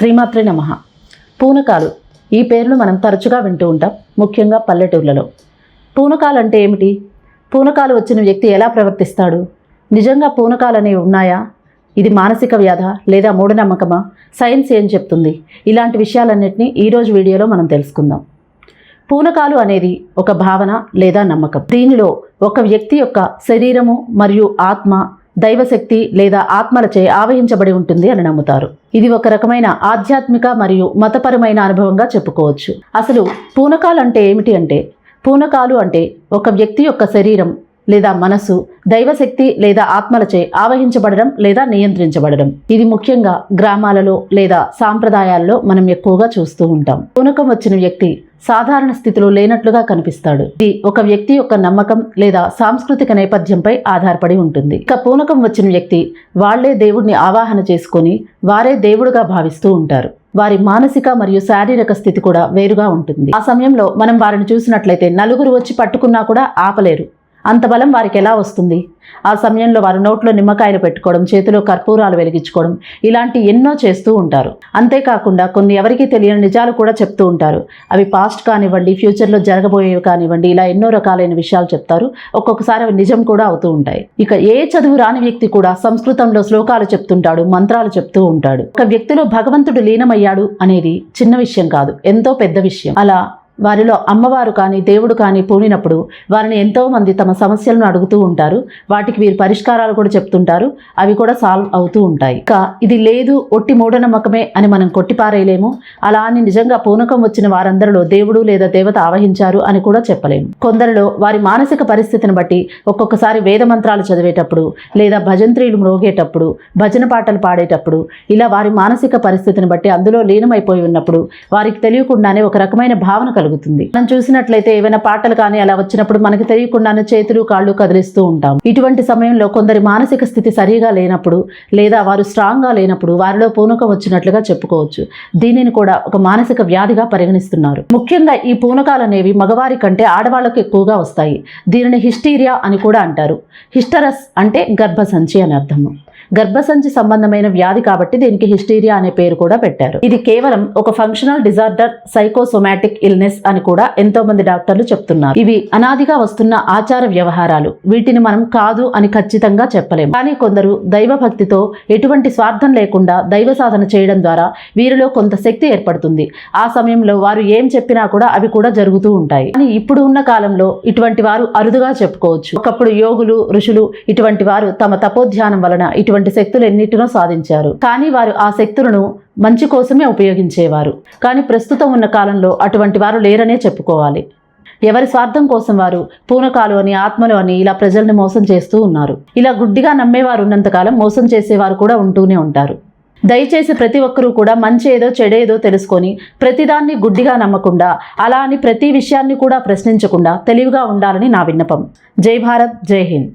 శ్రీమాత్రి నమ. పూనకాలు ఈ పేర్లు మనం తరచుగా వింటూ ఉంటాం ముఖ్యంగా పల్లెటూర్లలో. పూనకాలు అంటే ఏమిటి? పూనకాలు వచ్చిన వ్యక్తి ఎలా ప్రవర్తిస్తాడు? నిజంగా పూనకాలు అనేవి ఉన్నాయా? ఇది మానసిక వ్యాధ లేదా మూఢనమ్మకమా? సైన్స్ ఏం చెప్తుంది? ఇలాంటి విషయాలన్నింటినీ ఈరోజు వీడియోలో మనం తెలుసుకుందాం. పూనకాలు అనేది ఒక భావన లేదా నమ్మకం. దీనిలో ఒక వ్యక్తి యొక్క శరీరము మరియు ఆత్మ దైవశక్తి లేదా ఆత్మలచే ఆవహించబడి ఉంటుంది అని నమ్ముతారు. ఇది ఒక రకమైన ఆధ్యాత్మిక మరియు మతపరమైన అనుభవంగా చెప్పుకోవచ్చు. అసలు పూనకాలు అంటే ఏమిటి అంటే పూనకాలు అంటే ఒక వ్యక్తి యొక్క శరీరం లేదా మనసు దైవశక్తి లేదా ఆత్మలచే ఆవహించబడడం లేదా నియంత్రించబడడం. ఇది ముఖ్యంగా గ్రామాలలో లేదా సాంప్రదాయాల్లో మనం ఎక్కువగా చూస్తూ ఉంటాం. పూనకం వచ్చిన వ్యక్తి సాధారణ స్థితిలో లేనట్లుగా కనిపిస్తాడు. ఇది ఒక వ్యక్తి యొక్క నమ్మకం లేదా సాంస్కృతిక నేపథ్యంపై ఆధారపడి ఉంటుంది. ఇక పూనకం వచ్చిన వ్యక్తి వాళ్ళే దేవుడిని ఆవాహన చేసుకొని వారే దేవుడుగా భావిస్తూ ఉంటారు. వారి మానసిక మరియు శారీరక స్థితి కూడా వేరుగా ఉంటుంది. ఆ సమయంలో మనం వారిని చూసినట్లయితే నలుగురు వచ్చి పట్టుకున్నా కూడా ఆపలేరు. అంత బలం వారికి ఎలా వస్తుంది? ఆ సమయంలో వారు నోట్లో నిమ్మకాయలు పెట్టుకోవడం చేతిలో కర్పూరాలు వెలిగించుకోవడం ఇలాంటి ఎన్నో చేస్తూ ఉంటారు. అంతేకాకుండా కొన్ని ఎవరికీ తెలియని నిజాలు కూడా చెప్తూ ఉంటారు. అవి పాస్ట్ కానివ్వండి ఫ్యూచర్లో జరగబోయేవి కానివ్వండి ఇలా ఎన్నో రకాలైన విషయాలు చెప్తారు. ఒక్కొక్కసారి అవి నిజం కూడా అవుతూ ఉంటాయి. ఇక ఏ చదువు రాని వ్యక్తి కూడా సంస్కృతంలో శ్లోకాలు చెప్తుంటాడు మంత్రాలు చెప్తూ ఉంటాడు. ఒక వ్యక్తిలో భగవంతుడు లీనమయ్యాడు అనేది చిన్న విషయం కాదు ఎంతో పెద్ద విషయం. అలా వారిలో అమ్మవారు కానీ దేవుడు కానీ పూనినప్పుడు వారిని ఎంతోమంది తమ సమస్యలను అడుగుతూ ఉంటారు. వాటికి వీరు పరిష్కారాలు కూడా చెప్తుంటారు. అవి కూడా సాల్వ్ అవుతూ ఉంటాయి. ఇక ఇది లేదు ఒట్టి మూఢనమ్మకమే అని మనం కొట్టిపారేయలేము. అలా అని నిజంగా పూనకం వచ్చిన వారందరిలో దేవుడు లేదా దేవత ఆవహించారు అని కూడా చెప్పలేము. కొందరిలో వారి మానసిక పరిస్థితిని బట్టి ఒక్కొక్కసారి వేద మంత్రాలు చదివేటప్పుడు లేదా భజంత్రీలు మ్రోగేటప్పుడు భజన పాటలు పాడేటప్పుడు ఇలా వారి మానసిక పరిస్థితిని బట్టి అందులో లీనమైపోయి ఉన్నప్పుడు వారికి తెలియకుండానే ఒక రకమైన భావన కలుగుతుంది. మనం చూసినట్లయితే ఏవైనా పాటలు కానీ అలా వచ్చినప్పుడు మనకి తెలియకుండానే చేతులు కాళ్ళు కదిలిస్తూ ఉంటాం. ఇటువంటి సమయంలో కొందరి మానసిక స్థితి సరిగా లేనప్పుడు లేదా వారు స్ట్రాంగ్గా లేనప్పుడు వారిలో పూనకం వచ్చినట్లుగా చెప్పుకోవచ్చు. దీనిని కూడా ఒక మానసిక వ్యాధిగా పరిగణిస్తున్నారు. ముఖ్యంగా ఈ పూనకాలు అనేవి మగవారి కంటే ఆడవాళ్ళకు ఎక్కువగా వస్తాయి. దీనిని హిస్టీరియా అని కూడా అంటారు. హిస్టరస్ అంటే గర్భసంచి అని అర్థము. గర్భసంచి సంబంధమైన వ్యాధి కాబట్టి దీనికి హిస్టీరియా అనే పేరు కూడా పెట్టారు. ఇది కేవలం ఒక ఫంక్షనల్ డిజార్డర్ సైకోసోమాటిక్ ఇల్నెస్ అని కూడా ఎంతో మంది డాక్టర్లు చెప్తున్నారు. ఇవి అనాదిగా వస్తున్న ఆచార వ్యవహారాలు. వీటిని మనం కాదు అని ఖచ్చితంగా చెప్పలేము. కానీ కొందరు దైవ భక్తితో ఎటువంటి స్వార్థం లేకుండా దైవ సాధన చేయడం ద్వారా వీరిలో కొంత శక్తి ఏర్పడుతుంది. ఆ సమయంలో వారు ఏం చెప్పినా కూడా అవి కూడా జరుగుతూ ఉంటాయి. కానీ ఇప్పుడు ఉన్న కాలంలో ఇటువంటి వారు అరుదుగా చెప్పుకోవచ్చు. ఒకప్పుడు యోగులు ఋషులు ఇటువంటి వారు తమ తపోధ్యానం వలన ఇటువంటి శక్తులు ఎన్నిటినో సాధించారు. కానీ వారు ఆ శక్తులను మంచి కోసమే ఉపయోగించేవారు. కానీ ప్రస్తుతం ఉన్న కాలంలో అటువంటి వారు లేరనే చెప్పుకోవాలి. ఎవరి స్వార్థం కోసం వారు పూనకాలు అని ఆత్మలు అని ఇలా ప్రజల్ని మోసం చేస్తూ ఉన్నారు. ఇలా గుడ్డిగా నమ్మేవారు ఉన్నంతకాలం మోసం చేసేవారు కూడా ఉంటూనే ఉంటారు. దయచేసి ప్రతి ఒక్కరూ కూడా మంచి ఏదో చెడేదో తెలుసుకొని ప్రతిదాన్ని గుడ్డిగా నమ్మకుండా అలా అని ప్రతి విషయాన్ని కూడా ప్రశ్నించకుండా తెలివిగా ఉండాలని నా విన్నపం. జై భారత్ జై హింద్.